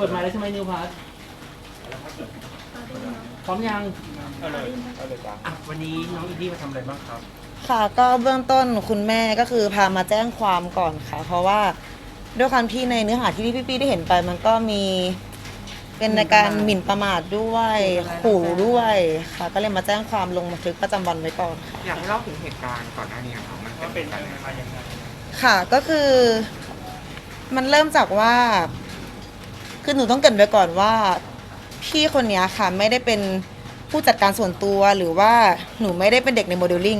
ปิดไมาแล้วใช่ไหมนิวพาร์ทพร้อมยังเอาเลยเอาเลยจ้ะอะวันนี้น้องอินดี้มาทำอะไรบ้างครับ ค่ะก็เบื้องต้นคุณแม่ก็คือพามาแจ้งความก่อนค่ะ เพราะว่าด้วยความที่ในเนื้อหาที่พี่ๆได้เห็นไป มันก็มีเป็นในการหมิ่นประมาทด้วยขู่ด้วยค่ะ ก็เลยมาแจ้งความลงบันทึกประจำวันไว้ก่อนค่ะ อยากให้เล่าถึงเหตุการณ์ก่อนหน้านี้ครับมันว่าเป็เป็นนยังไงมาอย่างไงค่ะก็คือมันเริ่มจากว่า คือหนูต้องเกรินไว้ก่อนว่า พี่คนเนี้ยค่ะไม่ได้เป็นผู้จัดการส่วนตัวหรือว่าหนูไม่ได้เป็นเด็กในโมเดลลิ่ง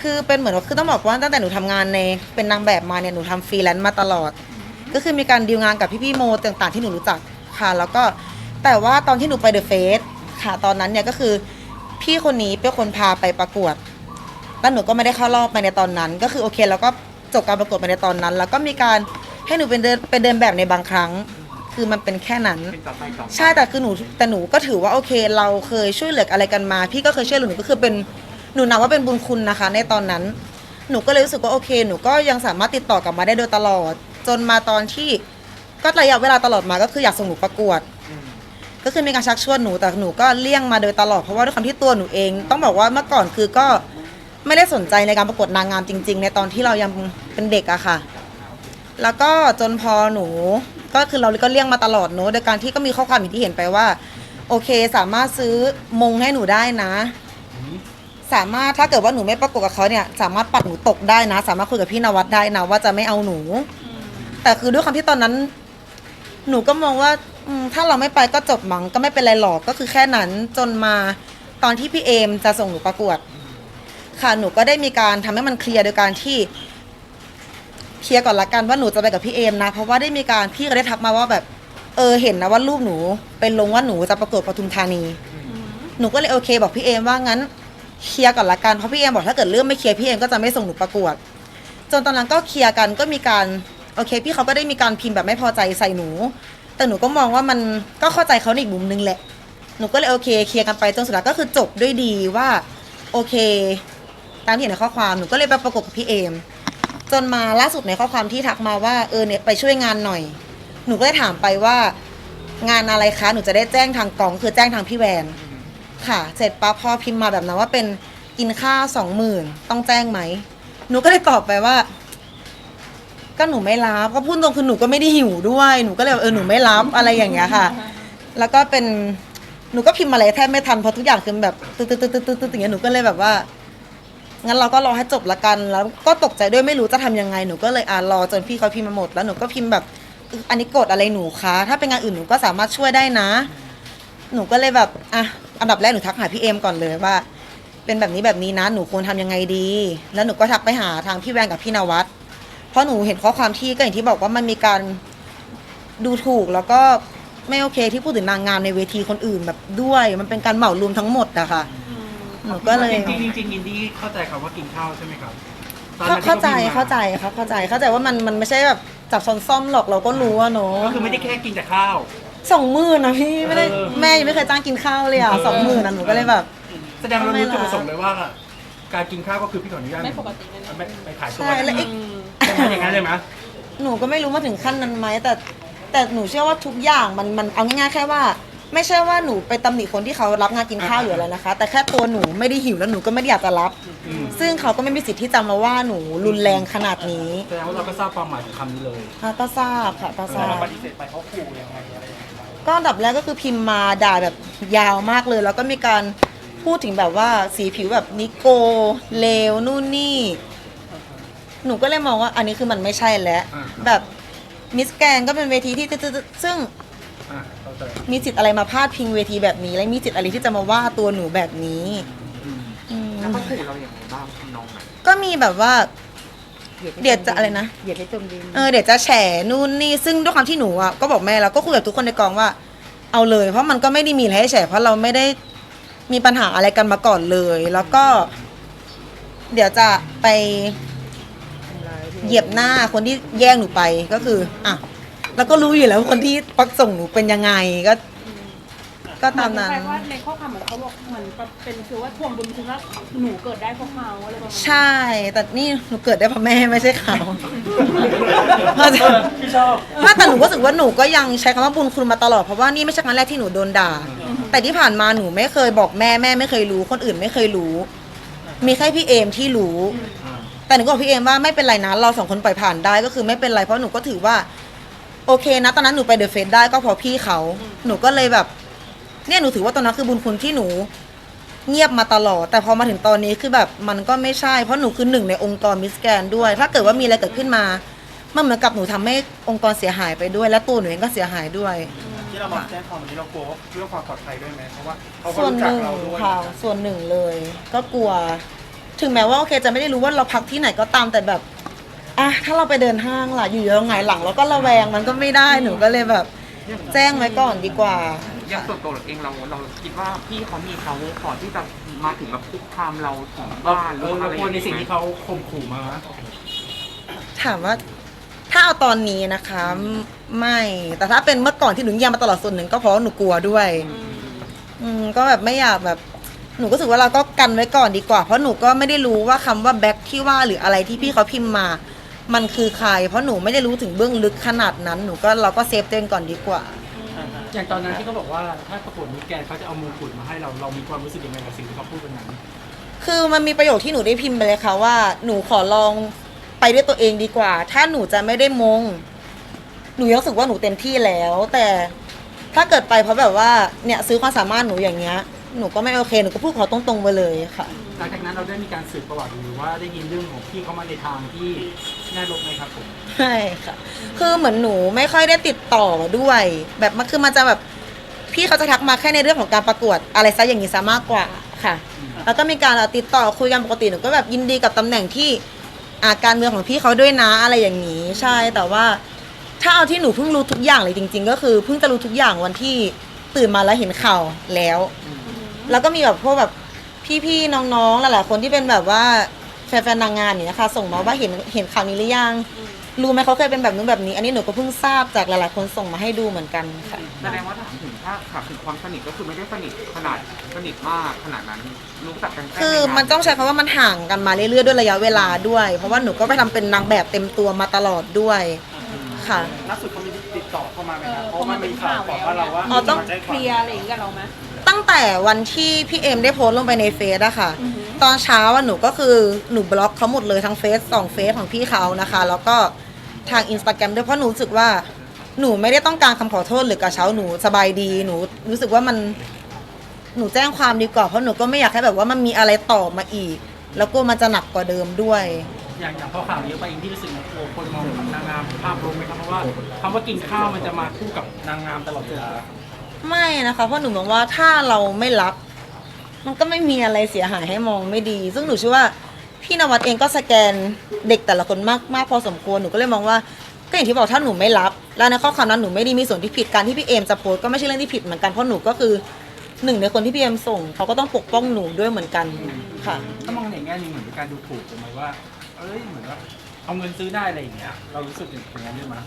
คือเป็นเหมือนว่าคือต้องบอกว่าตั้งแต่หนูทำงานในเป็นนางแบบมาเนี่ยหนูทำฟรีแลนซ์มาตลอด ก็คือมีการดีลงานกับพี่ๆโมต่างๆที่หนูรู้จักค่ะ แล้วก็แต่ว่าตอนที่หนูไปเดอะเฟสค่ะตอนนั้นเนี่ยก็คือพี่คนนี้เป็นคนพาไปประกวด แล้วหนูก็ไม่ได้เข้ารอบไปในตอนนั้น ก็คือโอเค แล้วก็จบการประกวดไปในตอนนั้น แล้วก็มีการให้หนูเป็นเดินเป็นเดินแบบในบางครั้ง คือมันเป็นแค่นั้น เป็นต่อไปต่อไปใช่แต่คือหนูแต่หนูก็ถือว่าโอเค เราเคยช่วยเหลืออะไรกันมา พี่ก็เคยช่วยเหลือหนูก็คือเป็นหนูนับว่าเป็นบุญคุณนะคะ ในตอนนั้น หนูก็เลยรู้สึกว่าโอเค หนูก็ยังสามารถติดต่อกลับมาได้โดยตลอด จนมาตอนที่ก็ระยะเวลาตลอดมาก็คืออยากส่งหนูประกวด อืมก็คือมีการชักชวนหนูแต่หนูก็เลี่ยงมาโดยตลอดเพราะว่าด้วยความที่ตัวหนูเอง ต้องบอกว่าเมื่อก่อนคือก็ไม่ได้สนใจในการประกวดนางงามจริง ๆ ในตอนที่เรายังเป็นเด็กอะค่ะ แล้วก็จนพอหนู ก็คือเราก็เลี่ยงมาตลอดเนอะโดยการที่ก็มีข้อความอย่างที่เห็นไปว่า โอเคสามารถซื้อมงให้หนูได้นะ สามารถถ้าเกิดว่าหนูไม่ประกวดกับเขาเนี่ยสามารถปัดหนูตกได้นะ สามารถคุยกับพี่นวัดได้นะว่าจะไม่เอาหนู แต่คือด้วยความที่ตอนนั้น หนูก็มองว่าอืมถ้าเราไม่ไปก็จบมั้งก็ไม่เป็นไรหรอกก็คือแค่นั้นจนมาตอนที่พี่เอมจะส่งหนูประกวด ค่ะหนูก็ได้มีการทำให้มันเคลียร์โดยการที่ เคลียร์ก่อนละกันว่าหนูจะไปกับพี่เอมนะ เพราะว่าได้มีการพี่ก็ได้ทักมาว่าแบบ เออเห็นนะว่ารูปหนูเป็นลงว่าหนูจะประกวดปทุมธานี หนูก็เลยโอเค บอกพี่เอมว่างั้นเคลียร์ก่อนละกันเพราะพี่เอมบอกถ้าเกิดเรื่องไม่เคลียร์พี่เอมก็จะไม่ส่งหนูประกวด จนตอนนั้นก็เคลียร์กันก็มีการโอเค พี่เขาก็ได้มีการพิมพ์แบบไม่พอใจใส่หนู แต่หนูก็มองว่ามันก็เข้าใจเขาในอีกมุมนึงแหละ หนูก็เลยโอเคเคลียร์กันไปจนสุดท้ายก็คือจบด้วยดีว่า โอเค ตามที่เห็นในข้อความหนูก็เลยไปประกบกับพี่เอม จนมาล่าสุดในข้อความที่ทักมาว่าเออเนี่ยไปช่วยงานหน่อย หนูก็เลยถามไปว่างานอะไรคะหนูจะได้แจ้งทางกองคือแจ้งทางพี่แวนค่ะ เสร็จปั๊บพอพิมพ์มาแบบนั้นว่าเป็นกินข้าสองหมื่นต้องแจ้งไหมหนูก็เลยตอบไปว่า ก็หนูไม่รับก็พูดตรงคือหนูก็ไม่ได้หิวด้วยหนูก็เลยเออหนูไม่รับอะไรอย่างเงี้ยค่ะ แล้วก็เป็นหนูก็พิมพ์อะไรแทบไม่ทันเพราะทุกอย่างคือแบบตึ๊ดตึ๊ดตึ๊ดตึ๊ดตึ๊ดอย่างเงี้ยหนูก็เลยแบบว่า งั้นเราก็รอให้จบละกัน แล้วก็ตกใจด้วยไม่รู้จะทำยังไง หนูก็เลยอ่ารอจนพี่เขาพิมพ์มาหมด แล้วหนูก็พิมพ์แบบอันนี้กดอะไรหนูคะ ถ้าเป็นงานอื่นหนูก็สามารถช่วยได้นะ หนูก็เลยแบบอะอันดับแรกหนูทักหาพี่เอมก่อนเลยว่า เป็นแบบนี้แบบนี้นะ หนูควรทำยังไงดี แล้วหนูก็ทักไปหาทางพี่แวงกับพี่นวัดเพราะหนูเห็นข้อความที่ก็อย่างที่บอกว่ามันมีการดูถูกแล้วก็ไม่โอเคที่พูดถึงนางงามในเวทีคนอื่นแบบด้วย มันเป็นการเหมารวมทั้งหมดอะค่ะ หนูก็เลย จริงๆจริงๆอินดี้เข้าใจคำว่ากินข้าวใช่ไหมครับตอนเข้านั้นที่เข้าใจพิมพ์มเข้าใจครับเข้าใจเข้าใจว่ามันมันไม่ใช่แบบจับช้อนซ่อมหรอกเราก็รู้อะเนาะก็คือไม่ได้แค่กินแต่ข้าว สองหมื่นนะพี่ไม่ได้เออ แม่ยังไม่เคยจ้างกินข้าวเลยอะเออสองหมื่นนะหนูก็เลยแบบ แสดงเรารู้จุดไม่ละประสงค์เลยว่า การกินข้าวก็คือพี่ขออนุญาตไม่ปกติแน่ๆ ไม่ไม่ขายตัวใช่แล้วอีกใช่ไหมอย่างนั้นเลยไหมหนูก็ไม่รู้มาถึงขั้นนั้นไหมแต่แต่หนูเชื่อว่าทุกอย่างมันมันเอาง่ายๆแค่ว่า ไม่ใช่ว่าหนูไปตำหนิคนที่เขารับงานกินข้าวหรืออะไรนะคะ แต่แค่ตัวหนูไม่ได้หิวแล้วหนูก็ไม่ได้อยากจะรับอืมซึ่งเขาก็ไม่มีสิทธิ์ที่จะมาว่าหนูรุนแรงขนาดนี้แสดงว่าเราก็ทราบความหมายของคำนี้เลยอะก็ทราบค่ะก็ทราเราบ ปฏิเสธไปเขาขู่ยังไงอะไรยังไงบ้างก็อันดับแรกก็คือพิมพ์มาด่าแบบยาวมากเลย แล้วก็มีการพูดถึงแบบว่าสีผิวแบบนิโกเลวนู่นนี่ หนูก็เลยมองว่าอันนี้คือมันไม่ใช่แล้วอ่าแบบมิสแกนก็เป็นเวทีที่ตึ๊ดๆๆซึ่ง อะเข้าใจมีสิทธิ์อะไรมาพาดพิงเวทีแบบนี้ และมีสิทธิ์อะไรที่จะมาว่าตัวหนูแบบนี้อืมแล้วเขาขู่เราอย่างไรบ้างน้องอะก็มีแบบว่า เดี๋ยวจะอะไรนะ เหยียดให้จมดินเออเดี๋ยวจะแฉนู่นนี่ซึ่งด้วยความที่หนูอะก็บอกแม่แล้วก็คุยกับทุกคนในกองว่า เอาเลย เพราะมันก็ไม่ได้มีอะไรให้แฉเพราะเราไม่ได้มีปัญหาอะไรกันมาก่อนเลย แล้วก็ เดี๋ยวจะไปเหยียบหน้าคนที่แย่งหนูไปก็คืออะ แล้วก็รู้อยู่แล้วว่าคนที่ปักส่งหนูเป็นยังไงก็ ก็ตามนั้นเหอว่าในข้อความเหมือนเขาบอกเหมือนเป็นคือว่าทวงบุญคุณว่าหนูเกิดได้เพราะเขาอะไรประมาณนี้ใช่ แต่นี่หนูเกิดได้เพราะแม่ไม่ใช่เขาเพราะพี่ชอบไม่แต่หนูก็รู้สึกว่าหนูก็ยังใช้คำว่าบุญคุณมาตลอด เพราะว่านี่ไม่ใช่ครั้งแรกที่หนูโดนด่า แต่ที่ผ่านมาหนูไม่เคยบอกแม่แม่ไม่เคยรู้ คนอื่นไม่เคยรู้ มีแค่พี่เอมที่รู้ แต่หนูก็บอกพี่เอมว่าไม่เป็นไรนะเราสองคนปล่อยผ่านได้ก็คือไม่เป็นไรเพราะหนูก็ถือว่า โอเคนะตอนนั้นหนูไปเดอะเฟสได้ก็เพราะพี่เขาหนูก็เลยแบบ เนี่ยหนูถือว่าตอนนั้นคือบุญคุณที่หนูเงียบมาตลอด แต่พอมาถึงตอนนี้คือแบบมันก็ไม่ใช่ เพราะหนูคือหนึ่งในองค์กรมิสแกนด้วย ถ้าเกิดว่ามีอะไรเกิดขึ้นมามันเหมือนกับหนูทำให้องค์กรเสียหายไปด้วย และตัวหนูเองก็เสียหายด้วย ที่เรามาแจ้งความวันนี้เรากลัวว่าเรื่องความปลอดภัยด้วยไหมเพราะว่าเขาก็ส่วนรู้หจักนึ่งเราด้วยค่ะส่วนหนึ่งเลย ก็กลัว ถึงแม้ว่าโอเคจะไม่ได้รู้ว่าเราพักที่ไหนก็ตามแต่แบบ อะถ้าเราไปเดินห้างล่ะอยู่ๆเราหงายหลังแล้วก็ระแวงมันก็ไม่ได้หนูก็เลยแบบ แจ้งไว้ก่อนดีกว่า อย่างส่วนตัวเราเองเราเราคิดว่าพี่เขามีเขาก่อนที่จะมาถึงแบบคุกคามเราถึงบ้านหเอรืออว่าเราอะไรกลัวในสิ่งที่เขาข่มขู่มา ถามว่าถ้าเอาตอนนี้นะคะ ไม่แต่ถ้าเป็นเมื่อก่อนที่หนูเงียบมาตลอดส่วนหนึ่งก็เพราะว่าหนูกลัวด้วย อืมก็แบบไม่อยากแบบหนูก็รู้สึกว่าเราก็กันไว้ก่อนดีกว่า เพราะหนูก็ไม่ได้รู้ว่าคำว่าแบ็คที่ว่าหรืออะไรที่พี่เขาพิมพ์มา มันคือใคร เพราะหนูไม่ได้รู้ถึงเบื้องลึกขนาดนั้น หนูก็เราก็เซฟตัวเองก่อนดีกว่า อย่างตอนนั้นที่เขาบอกว่าถ้าประกวดมิสแกนเขาจะเอามงกุฎมาให้เราเรามีความรู้สึกยังไงกับสิ่งที่เขาพูดวันนั้น คือมันมีประโยคที่หนูได้พิมพ์ไปเลยค่ะว่าหนูขอลองไปด้วยตัวเองดีกว่า ถ้าหนูจะไม่ได้มง หนูยังรู้สึกว่าหนูเต็มที่แล้ว แต่ถ้าเกิดไปเพราะแบบว่าเนี่ยซื้อความสามารถหนูอย่างเงี้ย หนูก็ไม่โอเคหนูก็พูดขอตรงๆไปเลยค่ะ หลังจากนั้นเราได้มีการสืบประวัติหรือว่าได้ยินเรื่องของพี่เขามาในทางที่น่าลบไหมครับผมใช่ค่ะ คือเหมือนหนูไม่ค่อยได้ติดต่อด้วย แบบมันคือมันจะแบบพี่เขาจะทักมาแค่ในเรื่องของการประกวดอะไรซะอย่างนี้ซะมากกว่าค่ะ แล้วก็มีการติดต่อคุยกันปกติหนูก็แบบยินดีกับตำแหน่งที่อาการเมืองของพี่เขาด้วยนะอะไรอย่างนี้ ใช่แต่ว่า ถ้าเอาที่หนูเพิ่งรู้ทุกอย่างเลยจริง ๆ ก็คือเพิ่งจะรู้ทุกอย่างวันที่ตื่นมาแล้วเห็นข่าวแล้ว แล้วก็มีแบบพวกแบบพี่ๆน้องๆหลายๆคนที่เป็นแบบว่าแฟนๆนางงามอย่างเนี่ยค่ะ ส่งมาว่าเห็นเห็นข่าวนี้หรือยังรู้ไหมเขาเคยเป็นแบบนู้นแบบนี้ อันนี้หนูก็เพิ่งทราบจากหลายๆคนส่งมาให้ดูเหมือนกันค่ะ แสดงว่าถามถึงถ้าถามถึงความสนิทก็คือไม่ได้สนิทขนาดสนิทมากขนาดนั้นรู้จักกันแคือใงามันต้องใช้คำว่ามันห่างกันมาเรื่อยๆด้วยระยะเวลาด้วย เพราะว่าหนูก็ไปทำเป็นนางแบบเต็มตัวมาตลอดด้วยค่ะ ล่าสุดเขามีติดต่อเข้ามาไหมเอครับอเพราะมันมีข่าวก่อนว่าเราว่าอ๋อต้องมาแจ้งเคความลียร์อะไรอย่างเงี้ยกับเราไหม ตั้งแต่วันที่พี่เอ็มได้โพสต์ลงไปในเฟซอะค่ะอือหือตอนเช้าอะหนูก็คือหนูบล็อกเขาหมดเลยทั้งเฟซสองเฟซของพี่เขานะคะ แล้วก็ทางอินสตาแกรมด้วยเพราะหนูรู้สึกว่าหนูไม่ได้ต้องการคำขอโทษหรือกระเช้าหนูสบายดีหนูรู้สึกว่ามันหนูแจ้งความดีกว่าเพราะหนูก็ไม่อยากให้แบบว่ามันมีอะไรต่อมาอีก แล้วก็มันจะหนักกว่าเดิมด้วย อย่างอย่างพอข่าวเยอะไปเองที่รู้สึกว่าโอ้คนมองนางงามภาพรวมไหมครับเพราะว่าคำว่ากินข้าวมันจะมาคู่กับนางงามตลอดเวลา ไม่นะคะเพราะหนูมองว่าถ้าเราไม่รับมันก็ไม่มีอะไรเสียหายให้มองไม่ดี ซึ่งหนูเชื่อว่าพี่นวัดเองก็สแกนเด็กแต่ละคนมากมากพอสมควรหนูก็เลยมองว่าก็อย่างที่บอกถ้าหนูไม่รับ แล้วในข้อความนั้นหนูไม่ได้มีส่วนที่ผิดการที่พี่เอมจะโพสต์ก็ไม่ใช่เรื่องที่ผิดเหมือนกันเพราะหนูก็คือหนึ่งในคนที่พี่เอมส่งเขาก็ต้องปกป้องหนูด้วยเหมือนกันค่ะถ้ามองในแง่หนึงเหมือนเป็นการดูถูกถูกไหมว่า เอ้ยเหมือนว่าเอาเงินซื้อได้อะไรอย่างเงี้ย เรารู้สึกอย่างนั้นด้วยมั้ย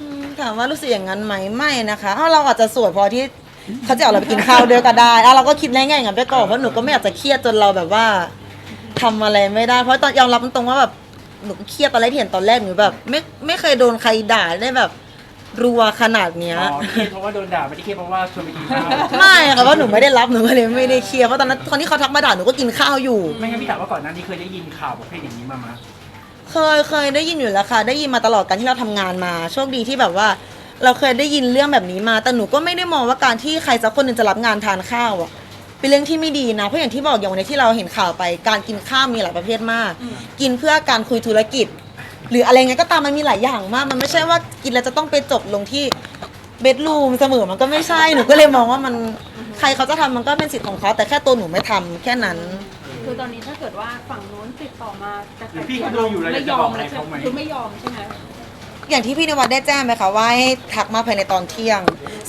อืมถามว่ารู้สึกอย่างนั้นไหมไม่นะคะอ้าวเราอาจจะสวยพอที่เขาจะเอาเราไปกินข้าวด้วยก็ได้อ้าวเราก็คิดง่ายๆอย่างนั้นไปก่อนเพราะหนูก็ไม่อยากจะเครียดจนเราแบบว่าทำอะไรไม่ได้ เพราะตอนยอมรับตรงๆว่าแบบหนูก็เครียดตอนแรกที่เห็นตอนแรกหนูแบบ ไม่ไม่เคยโดนใครด่าได้แบบรัวขนาดเนี้ย อ๋อเครียดเพราะว่าโดนด่าไม่ได้เครียดเพราะว่าชวนไปกินข้าวไม่ค่ะเพราะหนูไม่ได้รับหนูก็เลยไม่ได้เครียดเพราะตอนนั้นตอนที่เขาทักมาด่าหนูก็กินข้าวอยู่ ไม่งั้นพี่ถามว่าก่อนหน้านี้เคยได้ยินข่าวประเภทอย่างนี้มามั้ย เคยเคยได้ยินอยู่แล้วค่ะ ได้ยินมาตลอดการที่เราทำงานมา โชคดีที่แบบว่า เราเคยได้ยินเรื่องแบบนี้มา แต่หนูก็ไม่ได้มองว่าการที่ใครสักคนหนึ่งจะรับงานทานข้าวอะเป็นเรื่องที่ไม่ดีนะ เพราะอย่างที่บอกอย่างวันนี้ที่เราเห็นข่าวไป การกินข้าวมีหลายประเภทมาก กินเพื่อการคุยธุรกิจ หรืออะไรเงี้ยก็ตามมันมีหลายอย่างมาก มันไม่ใช่ว่ากินแล้วจะต้องไปจบลงที่เบดรูมเสมอมันก็ไม่ใช่ หนูก็เลยมองว่ามันใครเขาจะทำมันก็เป็นสิทธิ์ของเขาแต่แค่ตัวหนูไม่ทำแค่นั้น คือตอนนี้ถ้าเกิดว่าฝั่งโน้นติดต่อมาจะหรือพี่เขาดูอยู่แล้วไม่จะยบออมกอะไรแล้วใช่เขาไหไหมมคือไม่ยอมใช่ไหม อย่างที่พี่นวัดได้แจ้งไหมคะว่าให้ทักมาภายในตอนเที่ยง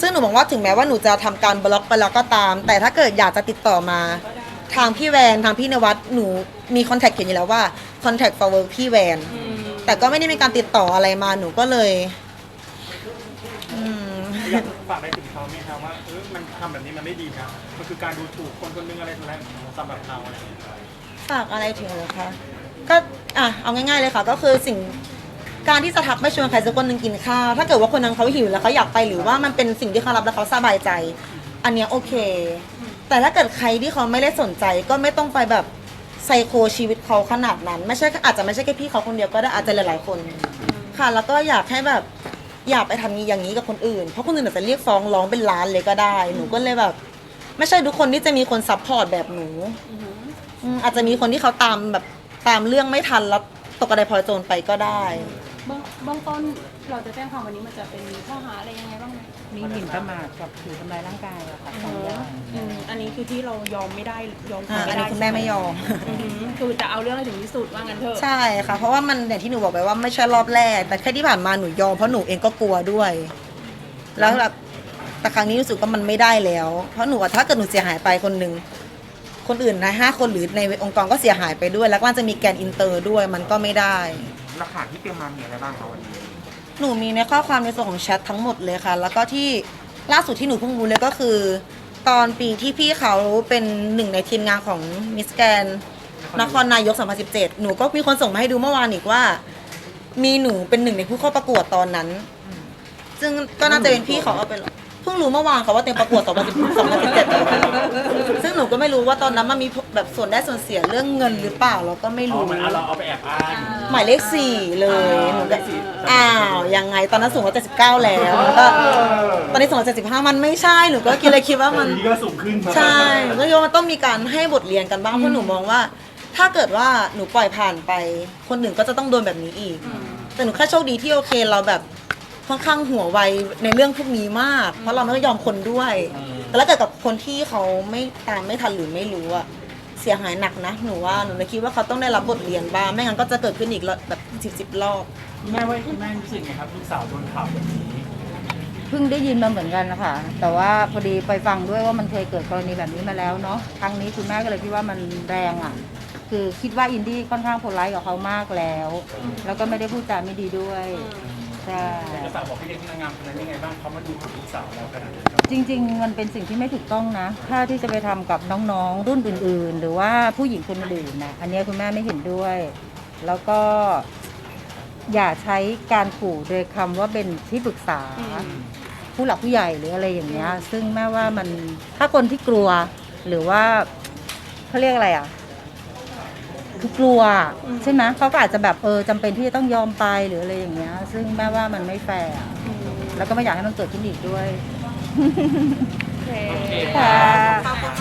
ซึ่งหนูบอกว่าถึงแม้ว่าหนูจะทำการบล็อกไปแล้วก็ตาม แต่ถ้าเกิดอยากจะติดต่อมา ทางพี่แวนทางพี่นวัดหนูมีคอนแทคเขียนอยู่แล้วว่า contact for work พี่แวนแต่ก็ไม่ได้มีการติดต่ออะไรมาหนูก็เลยอืม อยากฝากอะไรถึงเขาไหมครับว่าเออมันทำแบบนี้มันไม่ดีนะมันคือการดูถูกคนคนหนึงอะไรอะไร สำหรับเราอะไรอย่างเงี้ยฝากอะไรถึงเหรอคะก็อะเอาง่ายๆเลยค่ะก็คือสิ่งการที่จะทักไม่ชวนใครสักคนหนึ่งกินข้าวถ้าเกิดว่าคนนั้นเขาหิวแล้วเขาอยากไปหรือว่ามันเป็นสิ่งที่เขารับแล้วเขาสบายใจ อันเนี้ยโอเค แต่ถ้าเกิดใครที่เขาไม่ได้สนใจก็ไม่ต้องไปแบบไซโคชีวิตเขาขนาดนั้น ไม่ใช่อาจจะไม่ใช่แค่พี่เขาคนเดียวก็ได้อาจจะหลายๆคน ค่ะ แล้วก็อยากให้แบบอย่าไปทำอย่างนี้กับคนอื่น เพราะคนอื่นอาจจะเรียกฟ้องร้องเป็นล้านเลยก็ได้ หนูก็เลยแบบ ไม่ใช่ทุกคนที่จะมีคนซัพพอร์ตแบบหนูอือหืออืมอาจจะมีคนที่เขาตามแบบตามเรื่องไม่ทันแล้วตกกระไดพลอยโจรไปก็ได้ เบื้องเบื้องต้นเราจะแจ้งความวันนี้มันจะเป็นข้อหาอะไรยังไงบ้างไหมมีหมิ่นประมาทกับถือทำลายร่างกายอะค่ะสองอย่างอืมอันนี้คือที่เรายอมไม่ได้ยอมอ่าไม่อันได้นี้คุณแม่ไม่ยอม อือหือคือจะเอาเรื่องให้ถึงที่สุดว่างั้นเถอะใช่ค่ะ เพราะว่ามันอย่างที่หนูบอกไปว่าไม่ใช่รอบแรก แต่แค่ที่ผ่านมาหนูยอมเพราะหนูเองก็กลัวด้วย แล้วแบบ แต่ครั้งนี้รู้สึกว่ามันไม่ได้แล้ว เพราะหนูอะถ้าเกิดหนูเสียหายไปคนหนึ่งคนอื่นนะห้าคนหรือในองค์กรก็เสียหายไปด้วย แล้วก็มันจะมีแกนอินเตอร์ด้วยมันก็ไม่ได้ หลักฐานที่เตรียมมามีอะไรบ้างคะวันนี้หนูมีในข้อความในส่วนของแชททั้งหมดเลยค่ะ แล้วก็ที่ล่าสุดที่หนูเพิ่งรู้เลยก็คือ ตอนปีที่พี่เขาเป็นหนึ่งในทีมงานของมิสแกนนครนายก 2017 หนูก็มีคนส่งมาให้ดูเมื่อวานอีกว่า มีหนูเป็นหนึ่งในผู้เข้าประกวดตอนนั้น ซึ่งก็น่าจะเป็นพี่เขาเอาไป เพิ่งรู้เมื่อวานค่ะว่าเต็มประกวด2017ซึ่งหนูก็ไม่รู้ว่าตอนนั้นมันมีแบบส่วนได้ส่วนเสียเรื่องเงินหรือเปล่าเราก็ไม่อ๋อรู้ มันเอาเราเอาไปแอบอ้าง หมายเลขสี่เลยหนูก็เลขสี่อ้าวยังไงตอนนั้นสูงกว่า79 แล้วก็ตอนนี้สูงกว่า75 มันไม่ใช่หนูก็คิดเลยคิดว่ามัน นี้ก็สูงขึ้นใช่หนูก็คิดว่ามันต้องมีการให้บทเรียนกันบ้างเพราะหนูมองว่า ถ้าเกิดว่าหนูปล่อยผ่านไป คนอื่นก็จะต้องโดนแบบนี้อีก แต่หนูแค่โชคดีที่โอเคเราแบบ ค่อนข้างหัวไวในเรื่องพวกนี้มาก เพราะเราไม่ได้ยอมคนด้วยแต่ถ้าเกิดกับคนที่เขาไม่ตามไม่ทันหรือไม่รู้อะเสียหายหนักนะหนูว่าหนูเลยคิดว่าเขาต้องได้รับบทเรียนบ้างไม่งั้นก็จะเกิดขึ้นอีกรอบแบบสิบสิบรอบ แม่ว่าคุณแม่รู้สึกไงครับลูกสาวโดนข่าวแบบนี้เพิ่งได้ยินมาเหมือนกันนะคะแต่ว่าพอดีไปฟังด้วยว่ามันเคยเกิดกรณีแบบนี้มาแล้วเนาะครั้งนี้คุณแม่ก็เลยคิดว่ามันแรงอะ คือคิดว่าอินดี้ค่อนข้างโพลไลท์กับเขามากแล้ว แล้วก็ไม่ได้พูดจาไม่ดีด้วย ใช่จะฝากบอกพี่เด็กนางงามคนนั้นยังไงบ้างเขามาดูถูกลูกสาวเราขนาดนี้จริง ๆ มันเป็นสิ่งที่ไม่ถูกต้องนะ ถ้าที่จะไปทำกับน้องๆ รุ่นอื่น ๆ หรือว่าผู้หญิงคนอื่นนะอันเนี้ยคุณแม่ไม่เห็นด้วย แล้วก็ อย่าใช้การขู่โดยคำว่าเป็นที่ปรึกษา ผู้หลักผู้ใหญ่หรืออะไรอย่างเงี้ย ซึ่งแม่ว่ามันถ้าคนที่กลัวหรือว่าเขาเรียกอะไรอะ คือกลัวใช่ไหมเขาก็อาจจะแบบเออจำเป็นที่จะต้องยอมไปหรืออะไรอย่างเงี้ย ซึ่งแม่ว่ามันไม่แฟร์อะแล้วก็ไม่อยากให้มันเกิดขึ้นอีกด้วย โอเค ค่ะ ขอบคุณมาก